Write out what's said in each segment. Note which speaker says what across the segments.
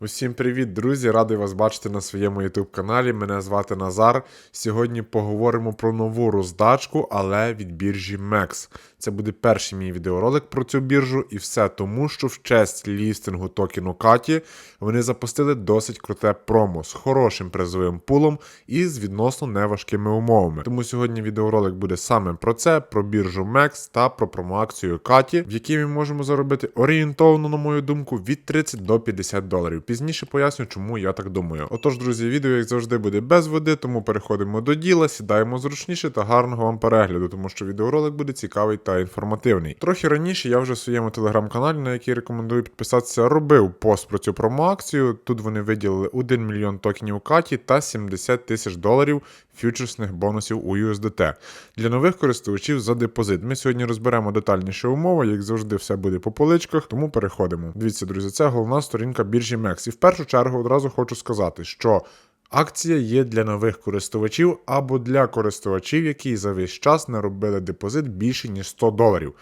Speaker 1: Усім привіт, друзі! Радий вас бачити на своєму YouTube каналі. Мене звати Назар. Сьогодні поговоримо про нову роздачку, але від біржі MEX. Це буде перший мій відеоролик про цю біржу, і все тому, що в честь лістингу токену Каті вони запустили досить круте промо з хорошим призовим пулом і з відносно неважкими умовами. Тому сьогодні відеоролик буде саме про це, про біржу MEX та про промоакцію Каті, в якій ми можемо заробити орієнтовно, на мою думку, від 30 до 50 доларів. Пізніше поясню, чому я так думаю. Отож, друзі, відео, як завжди, буде без води, тому переходимо до діла, сідаємо зручніше та гарного вам перегляду, тому що відеоролик буде цікавий та інформативний. Трохи раніше я вже в своєму телеграм-каналі, на який рекомендую підписатися, робив пост про цю промоакцію. Тут вони виділили 1 мільйон токенів Каті та 70 тисяч доларів фьючерсних бонусів у USDT. Для нових користувачів за депозит. Ми сьогодні розберемо детальніше умови, як завжди, все буде по поличках, тому переходимо. Дивіться, друзі, це головна сторінка біржі MEX. І в першу чергу одразу хочу сказати, що. Акція є для нових користувачів або для користувачів, які за весь час не робили депозит більше ніж 100 доларів.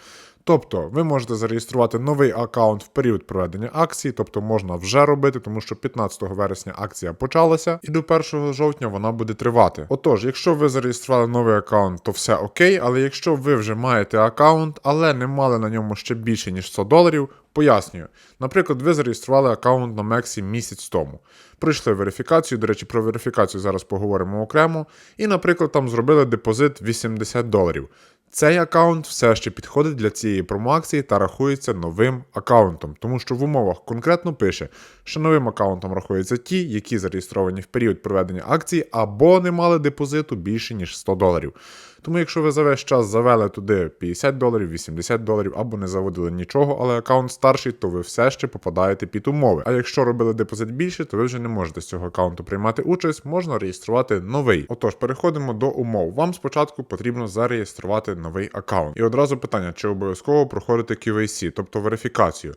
Speaker 1: Тобто ви можете зареєструвати новий аккаунт в період проведення акції, тобто можна вже робити, тому що 15 вересня акція почалася, і до 1 жовтня вона буде тривати. Отож, якщо ви зареєстрували новий аккаунт, то все окей, але якщо ви вже маєте аккаунт, але не мали на ньому ще більше ніж 100 доларів, Пояснюю, наприклад, ви зареєстрували аккаунт на Мексі місяць тому. Пройшли верифікацію, до речі, про верифікацію зараз поговоримо окремо. І, наприклад, там зробили депозит 80 доларів. Цей аккаунт все ще підходить для цієї промоакції та рахується новим аккаунтом, тому що в умовах конкретно пише, що новим аккаунтом рахуються ті, які зареєстровані в період проведення акції або не мали депозиту більше ніж 100 доларів. Тому, якщо ви за весь час завели туди 50 доларів, 80 доларів або не заводили нічого, але аккаунт старший, то ви все ще попадаєте під умови. А якщо робили депозит більше, то ви вже не можете з цього аккаунту приймати участь, можна реєструвати новий. Отож, переходимо до умов. Вам спочатку потрібно зареєструвати новий аккаунт. І одразу питання, чи обов'язково проходити QAC, тобто верифікацію.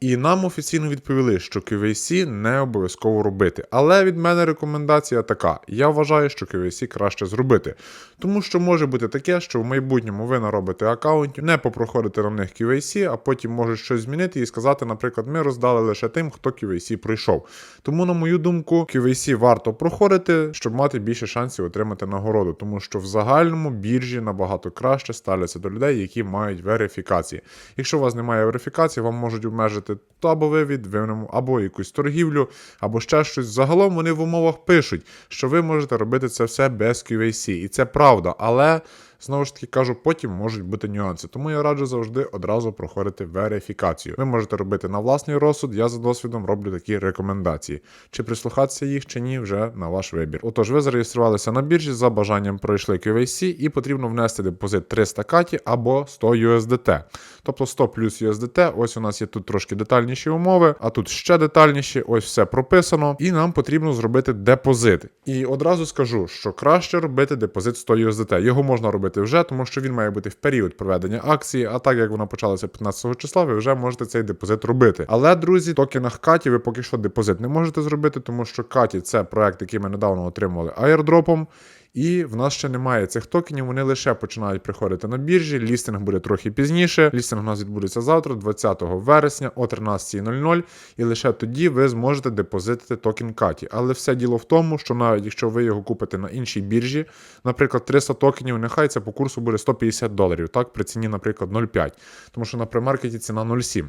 Speaker 1: І нам офіційно відповіли, що QVC не обов'язково робити. Але від мене рекомендація така: я вважаю, що QVC краще зробити. Тому що може бути таке, що в майбутньому ви наробите аккаунтів, не попроходите на них QVC, а потім можуть щось змінити і сказати, наприклад, ми роздали лише тим, хто QVC пройшов. Тому, на мою думку, QVC варто проходити, щоб мати більше шансів отримати нагороду, тому що в загальному біржі набагато краще ставляться до людей, які мають верифікації. Якщо у вас немає верифікації, вам можуть обмежити то або виному, або якусь торгівлю, або ще щось. Загалом вони в умовах пишуть, що ви можете робити це все без QAC. І це правда, але. Знову ж таки кажу, потім можуть бути нюанси, тому я раджу завжди одразу проходити верифікацію. Ви можете робити на власний розсуд, я за досвідом роблю такі рекомендації. Чи прислухатися їх, чи ні, вже на ваш вибір. Отож, ви зареєструвалися на біржі, за бажанням пройшли QVC і потрібно внести депозит 300 каті або 100 USDT. Тобто 100 плюс USDT, ось у нас є тут трошки детальніші умови, а тут ще детальніші, ось все прописано. І нам потрібно зробити депозит. І одразу скажу, що краще робити депозит 100 USDT. Його можна робити вже, тому що він має бути в період проведення акції, а так як вона почалася 15 числа, ви вже можете цей депозит робити. Але, друзі, токенах Каті ви поки що депозит не можете зробити, тому що Каті це проект, який ми недавно отримували аірдропом. І в нас ще немає цих токенів, вони лише починають приходити на біржі. Лістинг буде трохи пізніше. Лістинг у нас відбудеться завтра, 20 вересня о 13.00. І лише тоді ви зможете депозитити токен Каті. Але все діло в тому, що навіть якщо ви його купите на іншій біржі, наприклад, 300 токенів, нехай це по курсу буде 150 доларів, так, при ціні, наприклад, 0,5. Тому що на премаркеті ціна 0,7.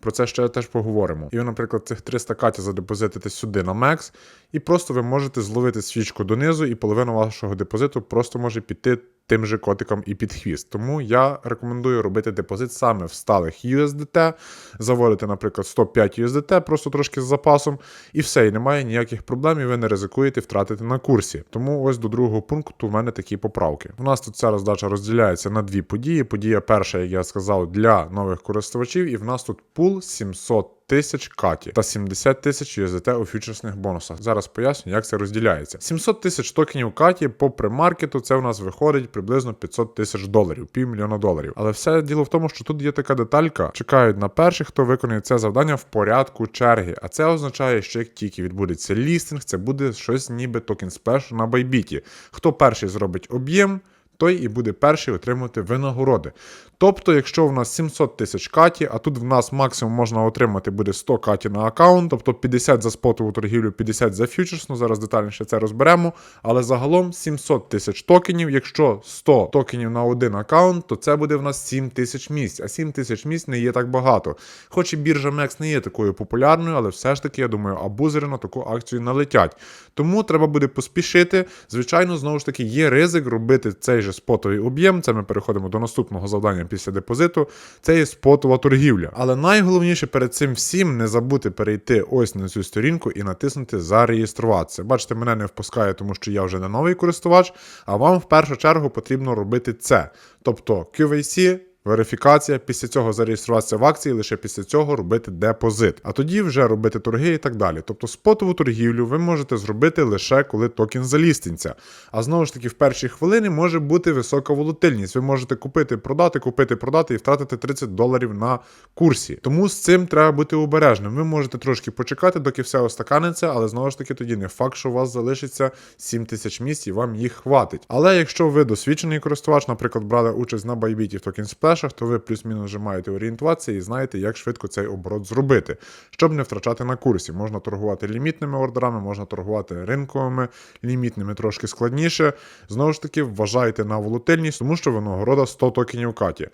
Speaker 1: Про це ще теж поговоримо. І ви, наприклад, цих 300 каті задепозитите сюди на Мекс, і просто ви можете зловити свічку донизу, і половина вашого депозиту просто може піти тим же котиком і під хвіст. Тому я рекомендую робити депозит саме в сталих USDT, заводити, наприклад, 105 USDT, просто трошки з запасом, і все, і немає ніяких проблем, і ви не ризикуєте втратити на курсі. Тому ось до другого пункту в мене такі поправки. У нас тут ця роздача розділяється на дві події. Подія перша, як я сказав, для нових користувачів, і в нас тут пул 700 тисяч каті та 70 тисяч USDT у фьючерсних бонусах. Зараз поясню, як це розділяється. 700 тисяч токенів каті по премаркету це у нас виходить приблизно 500 тисяч доларів, півмільйона доларів. Але все діло в тому, що тут є така деталька. Чекають на перших, хто виконує це завдання в порядку черги. А це означає, що як тільки відбудеться лістинг, це буде щось ніби токен спеш на байбіті. Хто перший зробить об'єм? Той і буде перший отримувати винагороди. Тобто, якщо в нас 700 тисяч каті, а тут в нас максимум можна отримати буде 100 каті на аккаунт, тобто 50 за спотову торгівлю, 50 за фьючерс, ну зараз детальніше це розберемо. Але загалом 700 тисяч токенів. Якщо 100 токенів на один аккаунт, то це буде в нас 7 тисяч місць. А 7 тисяч місць не є так багато. Хоч і біржа MEX не є такою популярною, але все ж таки, я думаю, абузери на таку акцію налетять. Тому треба буде поспішити. Звичайно, знову ж таки, є ризик робити цей же спотовий об'єм. Це ми переходимо до наступного завдання після депозиту. Це є спотова торгівля. Але найголовніше перед цим всім не забути перейти ось на цю сторінку і натиснути Зареєструватися. Бачите, мене не впускає, тому що я вже не новий користувач, а вам в першу чергу потрібно робити це. Тобто QVC. Верифікація, після цього зареєструватися в акції, лише після цього робити депозит, а тоді вже робити торги і так далі. Тобто спотову торгівлю ви можете зробити лише коли токен заліститься. А знову ж таки, в перші хвилини може бути висока волатильність. Ви можете купити, продати, купити, продати і втратити 30 доларів на курсі. Тому з цим треба бути обережним. Ви можете трошки почекати, доки все остаканиться, але знову ж таки тоді не факт, що у вас залишиться 7 тисяч місць і вам їх хватить. Але якщо ви досвідчений користувач, наприклад, брали участь на байбіті в токен сплешах, то ви плюс-мінус вже маєте орієнтуватися і знаєте, як швидко цей оборот зробити, щоб не втрачати на курсі. Можна торгувати лімітними ордерами, можна торгувати ринковими, лімітними трошки складніше. Знову ж таки, вважайте на волатильність, тому що винагорода 100 токенів каті.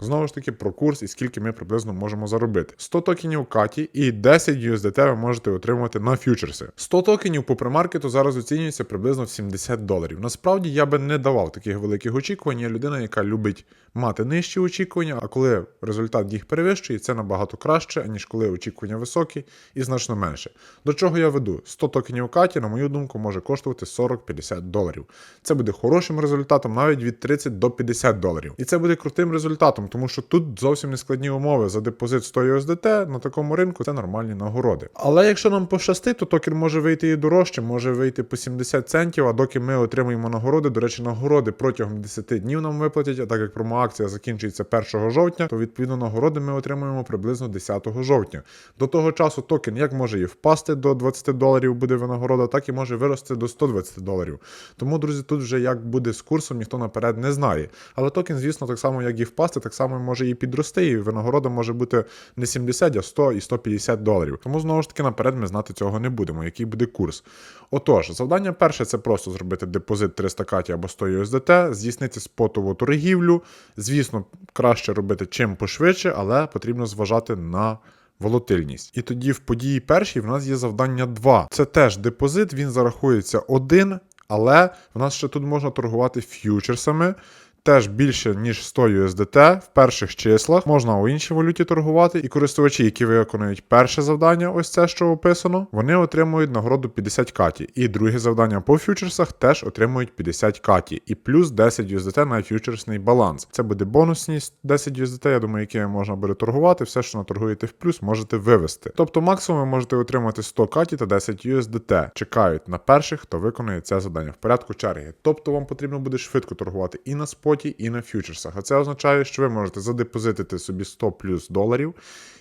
Speaker 1: Знову ж таки, про курс і скільки ми приблизно можемо заробити. 100 токенів каті і 10 USDT ви можете отримати на фьючерси. 100 токенів по премаркету зараз оцінюється приблизно в 70 доларів. Насправді я би не давав таких великих очікувань. Я людина, яка любить мати нижчі очікування, а коли результат їх перевищує, це набагато краще, аніж коли очікування високі і значно менше. До чого я веду? 100 токенів каті, на мою думку, може коштувати 40-50 доларів. Це буде хорошим результатом навіть від 30 до 50 доларів. І це буде крутим результатом тому що тут зовсім не складні умови за депозит 100 USDT на такому ринку це нормальні нагороди. Але якщо нам пощастить, то токен може вийти і дорожче, може вийти по 70 центів, а доки ми отримаємо нагороди, до речі, нагороди протягом 10 днів нам виплатять, а так як промоакція закінчується 1 жовтня, то відповідно нагороди ми отримуємо приблизно 10 жовтня. До того часу токен як може і впасти до 20 доларів буде винагорода, так і може вирости до 120 доларів. Тому, друзі, тут вже як буде з курсом, ніхто наперед не знає. Але токен, звісно, так само, як і впасти, так само може і підрости, і винагорода може бути не 70, а 100 і 150 доларів. Тому знову ж таки наперед ми знати цього не будемо, який буде курс. Отож, завдання перше це просто зробити депозит 300 каті або 100 USDT, здійснити спотову торгівлю. Звісно, краще робити чим пошвидше, але потрібно зважати на. Волатильність. І тоді в події першій в нас є завдання 2. Це теж депозит, він зарахується один, але в нас ще тут можна торгувати ф'ючерсами теж більше, ніж 100 USDT в перших числах. Можна у іншій валюті торгувати. І користувачі, які виконують перше завдання, ось це, що описано, вони отримують нагороду 50 каті. І друге завдання по фьючерсах теж отримують 50 каті. І плюс 10 USDT на фьючерсний баланс. Це буде бонусні 10 USDT, я думаю, якими можна буде торгувати. Все, що наторгуєте в плюс, можете вивести. Тобто максимум ви можете отримати 100 каті та 10 USDT. Чекають на перших, хто виконує це завдання в порядку черги. Тобто вам потрібно буде швидко торгувати і на споті споті і на фьючерсах. А це означає, що ви можете задепозитити собі 100 плюс доларів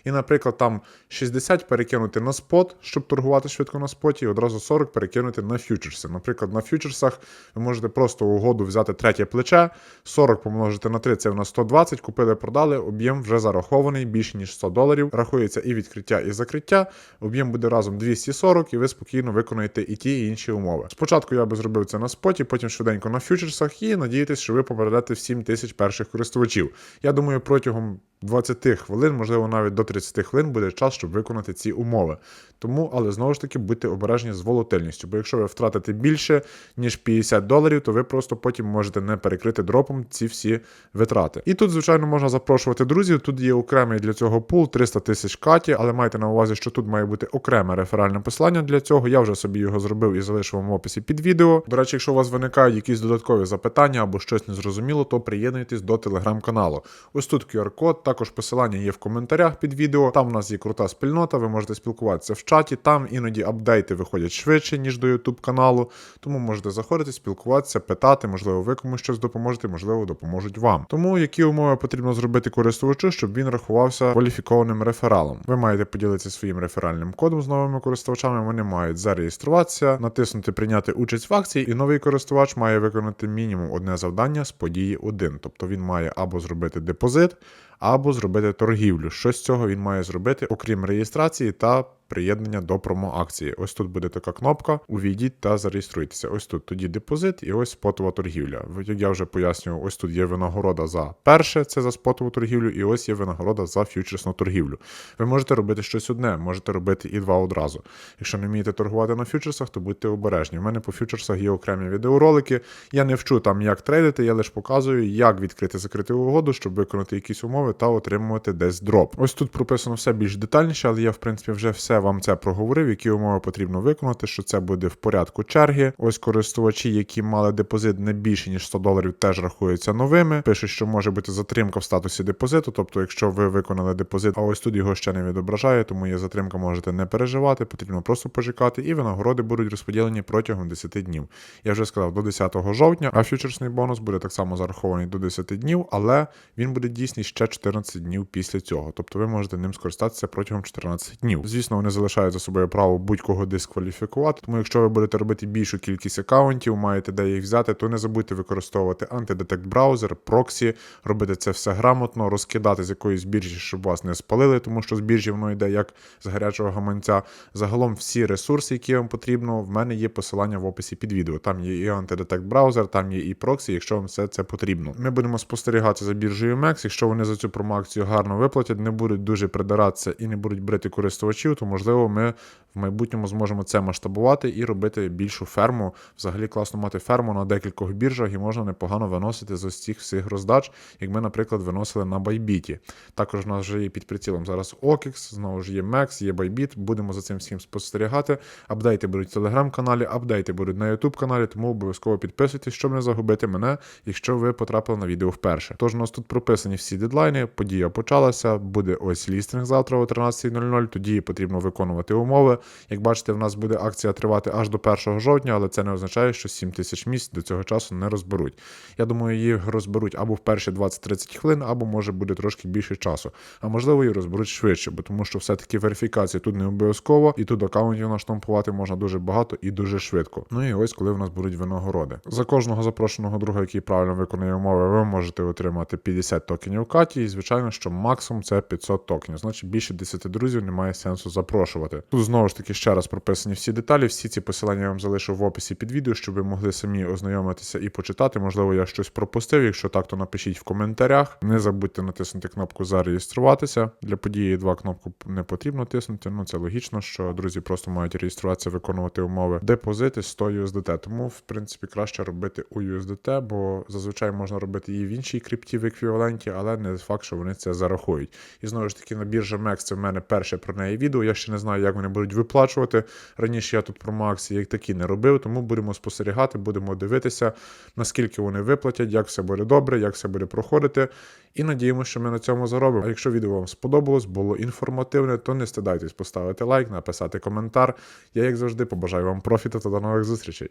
Speaker 1: і, наприклад, там 60 перекинути на спот, щоб торгувати швидко на споті, і одразу 40 перекинути на фьючерси. Наприклад, на фьючерсах ви можете просто угоду взяти третє плече, 40 помножити на 3, це в нас 120, купили, продали, об'єм вже зарахований, більше ніж 100 доларів. Рахується і відкриття, і закриття. Об'єм буде разом 240, і ви спокійно виконаєте і ті, і інші умови. Спочатку я би зробив це на споті, потім швиденько на фьючерсах, і надіятися, що ви попередете всім тисяч перших користувачів. Я думаю, протягом 20 хвилин, можливо, навіть до 30 хвилин буде час, щоб виконати ці умови. Тому, але знову ж таки, будьте обережні з волатильністю, бо якщо ви втратите більше, ніж 50 доларів, то ви просто потім можете не перекрити дропом ці всі витрати. І тут, звичайно, можна запрошувати друзів. Тут є окремий для цього пул 300 тисяч каті, але майте на увазі, що тут має бути окреме реферальне посилання для цього. Я вже собі його зробив і залишив вам в описі під відео. До речі, якщо у вас виникають якісь додаткові запитання або щось незрозуміло, то приєднуйтесь до телеграм-каналу. Ось тут QR-код Також посилання є в коментарях під відео. Там у нас є крута спільнота, ви можете спілкуватися в чаті. Там іноді апдейти виходять швидше, ніж до YouTube каналу. Тому можете заходити, спілкуватися, питати, можливо, ви комусь щось допоможете, можливо, допоможуть вам. Тому які умови потрібно зробити користувачу, щоб він рахувався кваліфікованим рефералом. Ви маєте поділитися своїм реферальним кодом з новими користувачами. Вони мають зареєструватися, натиснути прийняти участь в акції, і новий користувач має виконати мінімум одне завдання з події 1. Тобто він має або зробити депозит, або зробити торгівлю. Що з цього він має зробити, окрім реєстрації та приєднання до промо-акції. Ось тут буде така кнопка: увійдіть та зареєструйтеся. Ось тут тоді депозит і ось спотова торгівля. Як я вже пояснював, ось тут є винагорода за перше, це за спотову торгівлю, і ось є винагорода за ф'ючерсну торгівлю. Ви можете робити щось одне, можете робити і два одразу. Якщо не вмієте торгувати на фьючерсах, то будьте обережні. У мене по фьючерсах є окремі відеоролики. Я не вчу там, як трейдити, я лише показую, як відкрити закрити угоду, щоб виконати якісь умови та отримувати десь дроп. Ось тут прописано все більш детальніше, але я, в принципі, вже все вам це проговорив, які умови потрібно виконати, що це буде в порядку черги. Ось користувачі, які мали депозит не більше ніж 100 доларів, теж рахуються новими. Пишуть, що може бути затримка в статусі депозиту. Тобто, якщо ви виконали депозит, а ось тут його ще не відображає, тому є затримка, можете не переживати, потрібно просто почекати, і винагороди будуть розподілені протягом 10 днів. Я вже сказав до 10 жовтня, а фьючерсний бонус буде так само зарахований до 10 днів, але він буде дійсний ще 14 днів після цього. Тобто ви можете ним скористатися протягом 14 днів. Звісно, вони залишають за собою право будь-кого дискваліфікувати. Тому, якщо ви будете робити більшу кількість акаунтів, маєте де їх взяти, то не забудьте використовувати антидетект браузер, проксі, робити це все грамотно, розкидати з якоїсь біржі, щоб вас не спалили, тому що з біржі воно йде як з гарячого гаманця. Загалом всі ресурси, які вам потрібно, в мене є посилання в описі під відео. Там є і антидетект браузер, там є і проксі, якщо вам все це потрібно. Ми будемо спостерігати за біржею MEX. Якщо вони за цю промоакцію гарно виплатять, не будуть дуже придиратися і не будуть брити користувачів, то можливо ми в майбутньому зможемо це масштабувати і робити більшу ферму. Взагалі класно мати ферму на декількох біржах і можна непогано виносити з ось цих всіх роздач, як ми, наприклад, виносили на Байбіті. Також у нас вже є під прицілом зараз OKX, знову ж є MEX, є Bybit. Будемо за цим всім спостерігати. Апдейти будуть в телеграм-каналі, апдейти будуть на YouTube каналі, тому обов'язково підписуйтесь, щоб не загубити мене, якщо ви потрапили на відео вперше. Тож у нас тут прописані всі дедлайни, подія почалася, буде ось лістинг завтра о 13.00, тоді потрібно виконувати умови. Як бачите, в нас буде акція тривати аж до 1 жовтня, але це не означає, що 7 тисяч місць до цього часу не розберуть. Я думаю, її розберуть або в перші 20-30 хвилин, або може буде трошки більше часу. А можливо, її розберуть швидше, бо тому що все-таки верифікація тут не обов'язково, і тут аккаунтів наштампувати можна дуже багато і дуже швидко. Ну і ось коли в нас будуть винагороди. За кожного запрошеного друга, який правильно виконує умови, ви можете отримати 50 токенів Каті, і звичайно, що максимум це 500 токенів. Значить, більше 10 друзів немає сенсу запрошувати. Тут знову ж таки ще раз прописані всі деталі. Всі ці посилання я вам залишу в описі під відео, щоб ви могли самі ознайомитися і почитати. Можливо, я щось пропустив. Якщо так, то напишіть в коментарях. Не забудьте натиснути кнопку зареєструватися. Для події 2 кнопку не потрібно тиснути. Ну це логічно, що друзі просто мають реєструватися, виконувати умови. Депозити 100 USDT. Тому, в принципі, краще робити у USDT, бо зазвичай можна робити її в іншій крипті в еквіваленті, але не факт, що вони це зарахують. І знову ж таки, на біржа MEX це в мене перше про неї відео. Я ще не знаю, як вони будуть виплачувати. Раніше я тут про акції як такі не робив, тому будемо спостерігати, будемо дивитися, наскільки вони виплатять, як все буде добре, як все буде проходити. І надіємося, що ми на цьому заробимо. А якщо відео вам сподобалось, було інформативне, то не стидайтесь поставити лайк, написати коментар. Я, як завжди, побажаю вам профіту та до нових зустрічей.